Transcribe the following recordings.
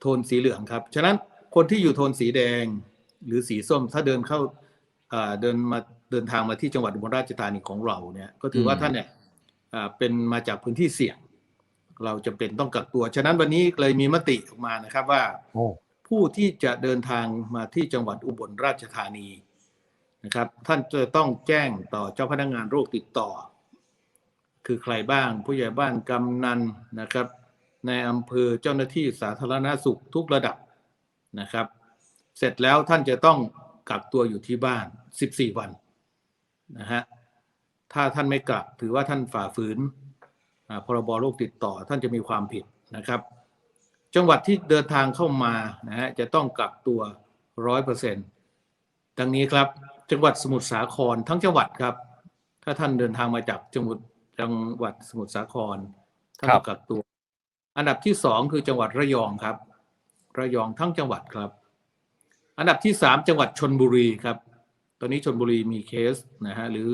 โทนสีเหลืองครับ ฉะนั้นคนที่อยู่โทนสีแดงหรือสีส้มถ้าเดินเข้าอ่าเดินมาเดินทางมาที่จังหวัดอุบลราชธานีของเราเนี่ยก็ถือว่าอืมท่านเนี่ยอ่าเป็นมาจากพื้นที่เสี่ยง เราจะเป็นต้องกักตัว ฉะนั้นวันนี้เลยมีมติออกมานะครับว่าโอ้ผู้ที่จะเดินทางมาที่จังหวัดอุบลราชธานีนะครับ ท่านจะต้องแจ้งต่อเจ้าพนักงานโรคติดต่อ คือใครบ้างผู้ใหญ่บ้านกำนันนะครับ ในอำเภอเจ้าหน้าที่สาธารณสุขทุกระดับนะครับ เสร็จแล้วท่านจะต้องกักตัวอยู่ที่บ้าน 14 วันนะฮะถ้าท่านไม่กลับถือว่าท่านฝ่าฝืนอ่าพรบโรคติดต่อท่านจะมีความผิดนะครับ จังหวัดที่เดินทางเข้ามานะฮะจะต้องกักตัวร้อยเปอร์เซ็นต์ดังนี้ครับจังหวัดสมุทรสาครทั้งจังหวัดครับ ถ้าท่านเดินทางมาจากจังหวัดจังหวัดสมุทรสาครท่านกักตัว อันดับที่สองคือจังหวัดระยองครับ ระยองทั้งจังหวัดครับ อันดับที่สามจังหวัดชนบุรีครับ ตอนนี้ชนบุรีมีเคสนะฮะหรือ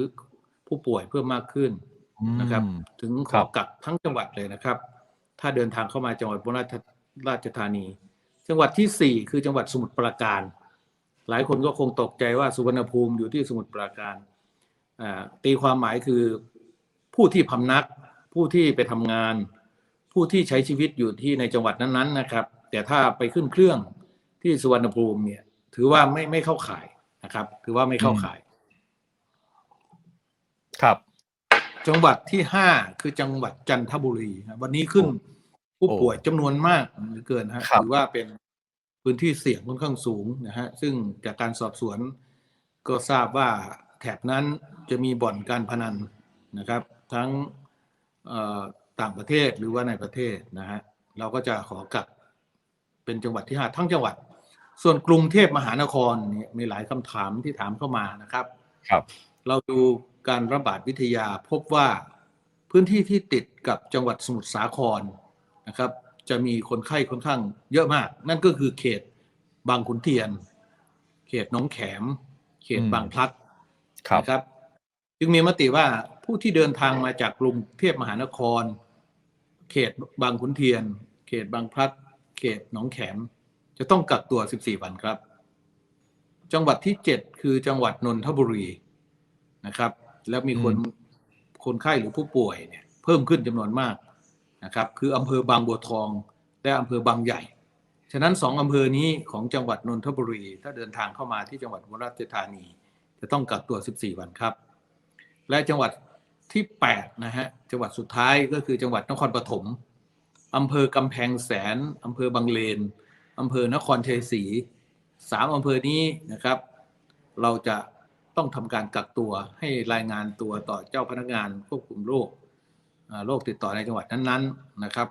ผู้ป่วยเพิ่มมากขึ้นนะครับอืมถึงขครัอบกักทั้งจังหวัดเลยนะครับ ถ้าเดินทางเข้ามาจังหวัดอุบลราชราชธานี จังหวัดที่สี่คือจังหวัดสมุทรปราการ หลายคนก็คงตกใจว่าสุวรรณภูมิอยู่ที่สมุทรปราการอ่าตีความหมายคือผู้ที่พำนักผู้ที่ไปทำงาน ผู้ที่ใช้ชีวิตอยู่ที่ในจังหวัดนั้นๆนะครับ แต่ถ้าไปขึ้นเครื่องที่สุวรรณภูมิเนี่ย ถือว่าไม่ไม่เข้าข่ายนะครับ ถือว่าไม่เข้าข่าย ครับ จังหวัดที่ห้าคือจังหวัดจันทบุรีครับวันนี้ขึ้นผู้ป่วยจำนวนมากเหลือเกินฮะครับถือว่าเป็นพื้นที่เสี่ยงค่อนข้างสูงนะฮะซึ่งจากการสอบสวนก็ทราบว่าแถบนั้นจะมีบ่อนการพนันนะครับ ทั้งเอ่อ ต่างประเทศหรือว่าในประเทศนะฮะเราก็จะขอกักเป็นจังหวัดที่ห้าทั้งจังหวัด ส่วนกรุงเทพมหานครเนี่ยมีหลายคำถามที่ถามเข้ามานะครับ ครับ เราดูการระบาดวิทยาพบว่าพื้นที่ที่ติดกับจังหวัดสมุทรสาครนะครับ จะมีคนไข้ค่อนข้างเยอะมาก นั่นก็คือเขตบางขุนเทียน เขตหนองแขม เขตอืมบางพลัดครับนะครับจึงมีมติว่าผู้ที่เดินทางมาจากกรุงเทพมหานคร เขตบางขุนเทียน เขตบางพลัด เขตหนองแขม จะต้องกักตัว 14 วันครับ จังหวัดที่ 7 คือจังหวัดนนทบุรีนะครับ แล้วมีคนอืมคนไข้หรือผู้ป่วยเนี่ยเพิ่มขึ้นจำนวนมากนะครับ คืออำเภอบางบัวทองและอำเภอบางใหญ่ ฉะนั้นสองอำเภอนี้ของจังหวัดนนทบุรี ถ้าเดินทางเข้ามาที่จังหวัดอุบลราชธานี จะต้องกักตัว 14 วันครับ และจังหวัด ที่8นะฮะจังหวัดสุดท้ายก็คือจังหวัดนครปฐมอำเภอกำแพงแสนอำเภอบางเลนอำเภอนครชัยศรีสามอำเภอนี้นะครับ เราจะต้องทำการกักตัวให้รายงานตัวต่อเจ้าพนักงานควบคุมโรคโรคติดต่อในจังหวัดนั้นๆนะครับ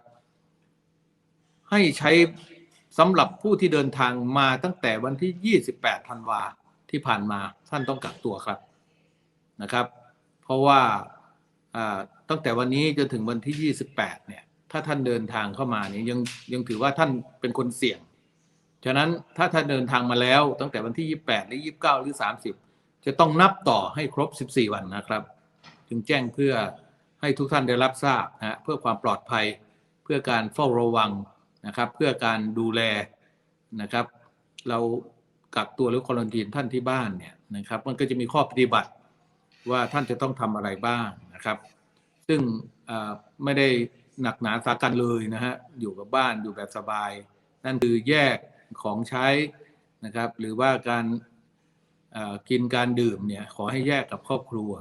ให้ใช้สำหรับผู้ที่เดินทางมาตั้งแต่วันที่ 28 ธันวาที่ผ่านมาท่านต้องกักตัวครับนะครับ เพราะว่า ตั้งแต่วันนี้จนถึงวันที่ 28 เนี่ย ถ้าท่านเดินทางเข้ามาเนี่ยยังยังถือว่าท่านเป็นคนเสี่ยง ฉะนั้นถ้าท่านเดินทางมาแล้วตั้งแต่วันที่ 28 หรือ 29 หรือ 30 จะต้องนับต่อให้ครบ 14 วันนะครับ จึงแจ้งเพื่อให้ทุกท่านได้รับทราบนะเพื่อความปลอดภัย เพื่อการเฝ้าระวังนะครับ เพื่อการดูแลนะครับ เรากักตัวหรือควอลันทีนท่านที่บ้านเนี่ยนะครับ มันก็จะมีข้อปฏิบัติ ว่าท่านจะต้องทำอะไรบ้างนะครับ ซึ่งไม่ได้หนักหนาสากันเลยนะฮะอยู่กับบ้านอยู่แบบสบาย นั่นคือแยกของใช้นะครับ หรือว่าการกินการดื่มเนี่ยขอให้แยกกับครอบครัว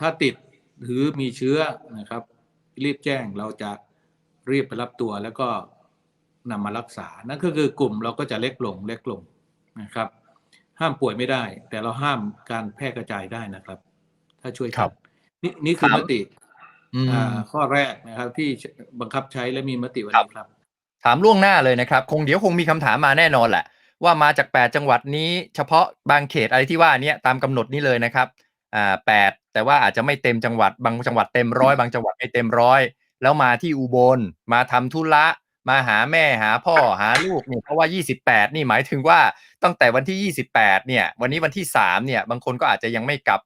ถ้าติดหรือมีเชื้อนะครับ รีบแจ้งเราจะรีบไปรับตัวแล้วก็นำมารักษา นั่นก็คือกลุ่มเราก็จะเล็กลงเล็กลงนะครับ ห้ามป่วยไม่ได้ แต่เราห้ามการแพร่กระจายได้นะครับ ถ้าช่วยครักับนนี่นี่คือครัมบติอืมอ่าข้อแรกนะครับ ที่บังคับใช้และมีมติวันนี้ครับ ถามล่วงหน้าเลยนะครับ คงเดี๋ยวคงมีคำถามมาแน่นอนแหละ ว่ามาจาก 8 จังหวัดนี้ เฉพาะบางเขตอะไรที่ว่าเนี้ยตามกำหนดนี้เลยนะครับอ่าแปดแต่ว่าอาจจะไม่เต็มจังหวัดบางจังหวัดเต็มร้อยบางจังหวัดไม่เต็มร้อยแล้วมาที่อุบลมาทำธุระมาหาแม่หาพ่อหาลูกเนี่ยเพราะว่า 28 นี่หมายถึงว่าตั้งแต่วันที่ 28 เนี่ย วันนี้วันที่ 3 เนี่ย บางคนก็อาจจะยังไม่กลับ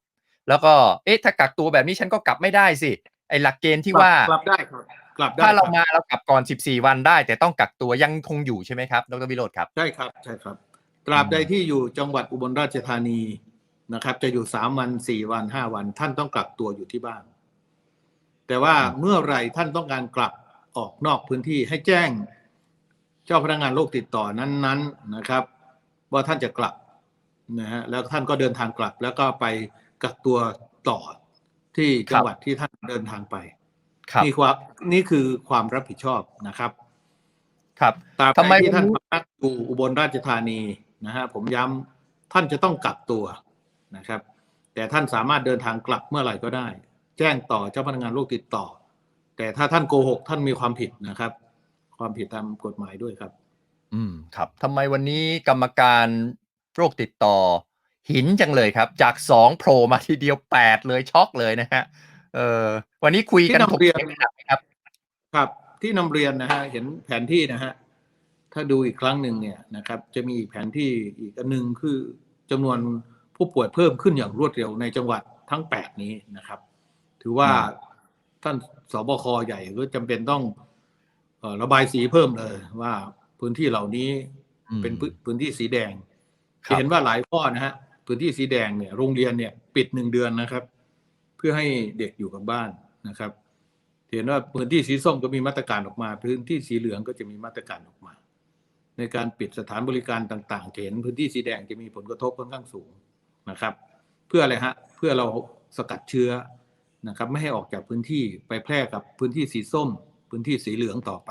แล้วก็เอ๊ะถ้ากักตัวแบบนี้ฉันก็กลับไม่ได้สิไอ้หลักเกณฑ์ที่ว่ากลับได้ครับกลับได้ถ้าเราครับมาเรากลับก่อน 14 วันได้ แต่ต้องกักตัวยังคงอยู่ใช่ไหมครับดรวิโรธครับใช่ครับใช่ครับตราบใดอืมที่อยู่จังหวัดอุบลราชธานีนะครับ จะอยู่สามวันสี่วันห้าวัน ท่านต้องกักตัวอยู่ที่บ้าน แต่ว่าเมื่อไหรท่านต้องการกลับออกนอกพื้นที่ให้แจ้ง เจ้าพนักงานโรคติดต่อนั้นๆนะครับ ว่าท่านจะกลับนะฮะแล้วท่านก็เดินทางกลับแล้วก็ไป กักตัวต่อที่จังหวัดที่ท่านเดินทางไปครับนี่ความนี่คือความรับผิดชอบนะครับ ครับตราบทำไมใดที่ท่านวันนี้พักอยู่อุบลราชธานีนะฮะผมย้ำท่านจะต้องกักตัวนะครับ แต่ท่านสามารถเดินทางกลับเมื่อไหร่ก็ได้ แจ้งต่อเจ้าพนักงานโรคติดต่อ แต่ถ้าท่านโกหกท่านมีความผิดนะครับ ความผิดตามกฎหมายด้วยครับ อืมครับทำไมวันนี้กรรมการโรคติดต่อ หินจังเลยครับ จากสองโผล่มาทีเดียวแปดเลยช็อกเลยนะฮะเออวันนี้คุยกันที่นำถกเรียนเถียงกันหนักไหมครับ ครับที่นำเรียนนะฮะเห็นแผนที่นะฮะถ้าดูอีกครั้งหนึ่งเนี่ยนะครับ จะมีอีกแผนที่อีกอันหนึ่งคือจำนวนผู้ป่วยเพิ่มขึ้นอย่างรวดเร็วในจังหวัดทั้งแปดนี้นะครับ ถือว่าอืมท่านสบคใหญ่ก็จำเป็นต้องเอ่อระบายสีเพิ่มเลยว่าพื้นที่เหล่านี้อืมเป็นพื้นพื้นที่สีแดงครับจะเห็นว่าหลายข้อนะฮะ พื้นที่สีแดงเนี่ยโรงเรียนเนี่ยปิดหนึ่งเดือนนะครับ เพื่อให้เด็กอยู่กับบ้านนะครับเห็นว่าพื้นที่สีส้มก็มีมาตรการออกมา พื้นที่สีเหลืองก็จะมีมาตรการออกมา ในการปิดสถานบริการต่างๆเห็นพื้นที่สีแดงจะมีผลกระทบค่อนข้างสูงนะครับ เพื่ออะไรฮะเพื่อเราสกัดเชื้อนะครับ ไม่ให้ออกจากพื้นที่ไปแพร่กับพื้นที่สีส้ม พื้นที่สีเหลืองต่อไป